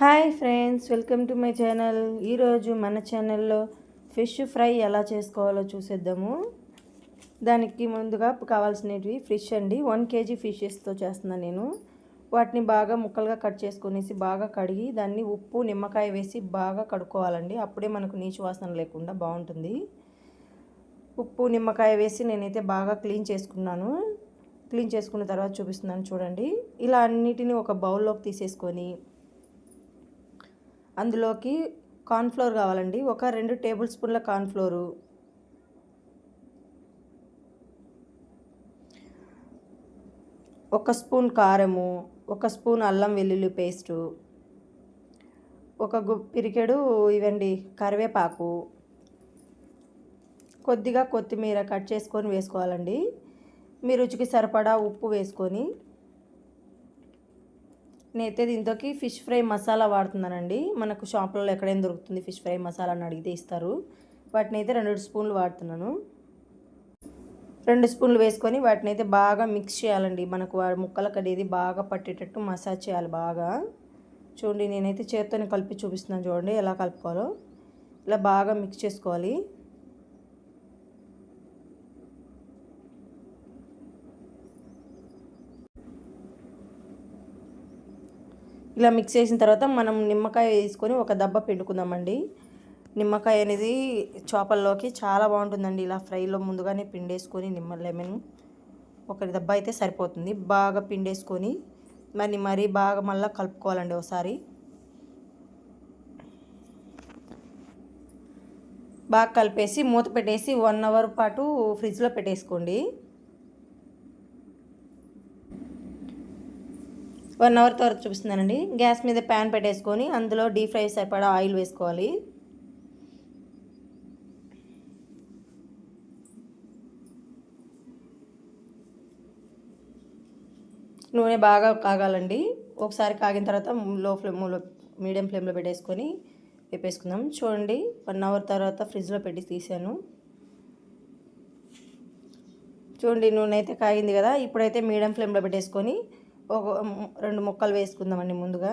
Hi friends welcome to my channel. ఈరోజు మన ఛానల్లో ఫిష్ ఫ్రై ఎలా చేసుకోవాలో చూసేద్దాము. దానికి ముందుగా కావాల్సినవి ఫిష్ అండి. వన్ కేజీ ఫిషెస్తో చేస్తున్నాను నేను. వాటిని బాగా ముక్కలుగా కట్ చేసుకునేసి బాగా కడిగి దాన్ని ఉప్పు నిమ్మకాయ వేసి బాగా కడుక్కోవాలండి. అప్పుడే మనకు నీచు వాసన లేకుండా బాగుంటుంది. ఉప్పు నిమ్మకాయ వేసి నేనైతే బాగా క్లీన్ చేసుకున్నాను. క్లీన్ చేసుకున్న తర్వాత చూపిస్తున్నాను చూడండి. ఇలా అన్నిటిని ఒక బౌల్లోకి తీసేసుకొని అందులోకి కార్న్ఫ్లోర్ కావాలండి. ఒక రెండు టేబుల్ స్పూన్ల కార్న్ఫ్లోరు. ఒక స్పూన్ కారము ఒక స్పూన్ అల్లం వెల్లుల్లి పేస్టు ఒక గు పిరికెడు ఇవండి కరివేపాకు. కొద్దిగా కొత్తిమీర కట్ చేసుకొని వేసుకోవాలండి. మీ రుచికి సరిపడా ఉప్పు వేసుకొని నేనైతే దీంతోకి ఫిష్ ఫ్రై మసాలా వాడుతున్నానండి. మనకు షాప్లలో ఎక్కడైనా దొరుకుతుంది ఫిష్ ఫ్రై మసాలా అని అడిగితే ఇస్తారు. వాటిని అయితే రెండు స్పూన్లు వాడుతున్నాను. రెండు స్పూన్లు వేసుకొని వాటిని అయితే బాగా మిక్స్ చేయాలండి. మనకు ముక్కలకు అనేది బాగా పట్టేటట్టు మసాజ్ చేయాలి బాగా. చూడండి నేనైతే చేత్తోనే కలిపి చూపిస్తున్నాను చూడండి ఎలా కలుపుకోవాలో. ఇలా బాగా మిక్స్ చేసుకోవాలి. ఇలా మిక్స్ చేసిన తర్వాత మనం నిమ్మకాయ వేసుకొని ఒక దెబ్బ పిండుకుందామండి. నిమ్మకాయ అనేది చేపల్లోకి చాలా బాగుంటుందండి. ఇలా ఫ్రైలో ముందుగానే పిండేసుకొని నిమ్మ లెమన్ ఒక దెబ్బ అయితే సరిపోతుంది. బాగా పిండేసుకొని మరి మరీ బాగా మళ్ళీ కలుపుకోవాలండి ఒకసారి. బాగా కలిపేసి మూత పెట్టేసి వన్ అవర్ పాటు ఫ్రిడ్జ్లో పెట్టేసుకోండి. వన్ అవర్ తర్వాత చూపిస్తున్నానండి. గ్యాస్ మీద ప్యాన్ పెట్టేసుకొని అందులో డీప్ ఫ్రై సరిపడా ఆయిల్ వేసుకోవాలి. నూనె బాగా కాగాలండి. ఒకసారి కాగిన తర్వాత లో ఫ్లేమ్లో మీడియం ఫ్లేమ్లో పెట్టేసుకొని వేపేసుకుందాం. చూడండి వన్ అవర్ తర్వాత ఫ్రిడ్జ్లో పెట్టి తీసాను. చూడండి నూనె అయితే కాగింది కదా. ఇప్పుడైతే మీడియం ఫ్లేమ్లో పెట్టేసుకొని ఒక రెండు ముక్కలు వేసుకుందామండి ముందుగా.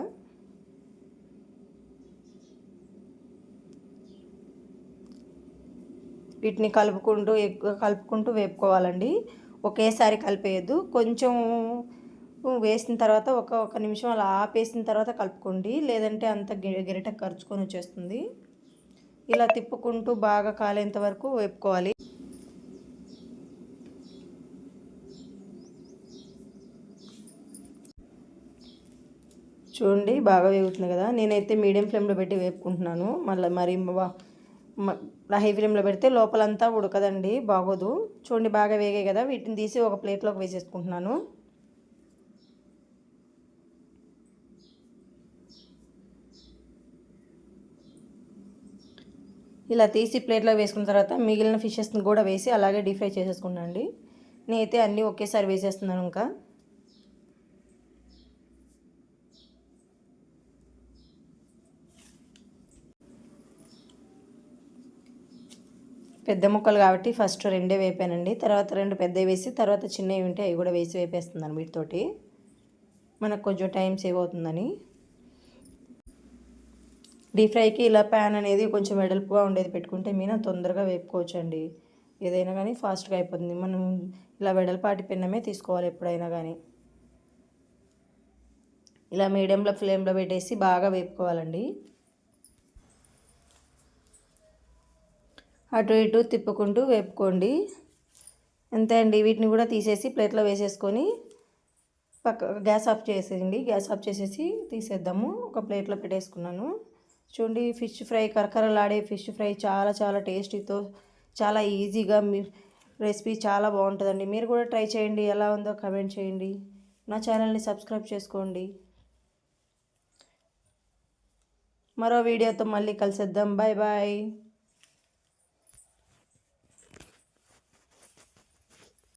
వీటిని కలుపుకుంటూ ఎక్కువ కలుపుకుంటూ వేపుకోవాలండి. ఒకేసారి కలిపేయద్దు. కొంచెం వేసిన తర్వాత ఒక ఒక నిమిషం అలా ఆపేసిన తర్వాత కలుపుకోండి. లేదంటే అంత గిరిట ఖర్చుకొని వచ్చేస్తుంది. ఇలా తిప్పుకుంటూ బాగా కాలేంత వరకు వేపుకోవాలి. చూడండి బాగా వేగుతుంది కదా. నేనైతే మీడియం ఫ్లేమ్లో పెట్టి వేపుకుంటున్నాను. మళ్ళీ మరి హై ఫ్లేమ్లో పెడితే లోపలంతా ఉడకదండి బాగోదు. చూడండి బాగా వేగాయి కదా. వీటిని తీసి ఒక ప్లేట్లోకి వేసేసుకుంటున్నాను. ఇలా తీసి ప్లేట్లో వేసుకున్న తర్వాత మిగిలిన ఫిషెస్ని కూడా వేసి అలాగే డీప్ ఫ్రై చేసేసుకున్నాను అండి నేనైతే అన్నీ ఒకేసారి వేసేస్తున్నాను ఇంకా. పెద్ద ముక్కలు కాబట్టి ఫస్ట్ రెండే వేపానండి. తర్వాత రెండు పెద్దవి వేసి తర్వాత చిన్నవి ఉంటే అవి కూడా వేసి వేపేస్తున్నాను వీటితోటి. మనకు కొంచెం టైం సేవ్ అవుతుందని. డీప్ ఫ్రైకి ఇలా ప్యాన్ అనేది కొంచెం వెడల్పుగా ఉండేది పెట్టుకుంటే మీన తొందరగా వేపుకోవచ్చు అండి ఏదైనా కానీ ఫాస్ట్గా అయిపోతుంది. మనం ఇలా వెడల్పాటి పిన్నమే తీసుకోవాలి ఎప్పుడైనా కానీ. ఇలా మీడియంలో ఫ్లేమ్లో పెట్టేసి బాగా వేపుకోవాలండి. అటు ఇటు తిప్పుకుంటూ వేపుకోండి. అంతే అండి. వీటిని కూడా తీసేసి ప్లేట్లో వేసేసుకొని పక్క గ్యాస్ ఆఫ్ చేసేయండి. గ్యాస్ ఆఫ్ చేసేసి తీసేద్దాము. ఒక ప్లేట్లో పెట్టేసుకున్నాను. చూడండి ఫిష్ ఫ్రై కరకరలాడే ఫిష్ ఫ్రై చాలా చాలా టేస్టీతో చాలా ఈజీగా మీ రెసిపీ చాలా బాగుంటుందండి. మీరు కూడా ట్రై చేయండి. ఎలా ఉందో కమెంట్ చేయండి. నా ఛానల్ని సబ్స్క్రైబ్ చేసుకోండి. మరో వీడియోతో మళ్ళీ కలిసేద్దాం. Bye bye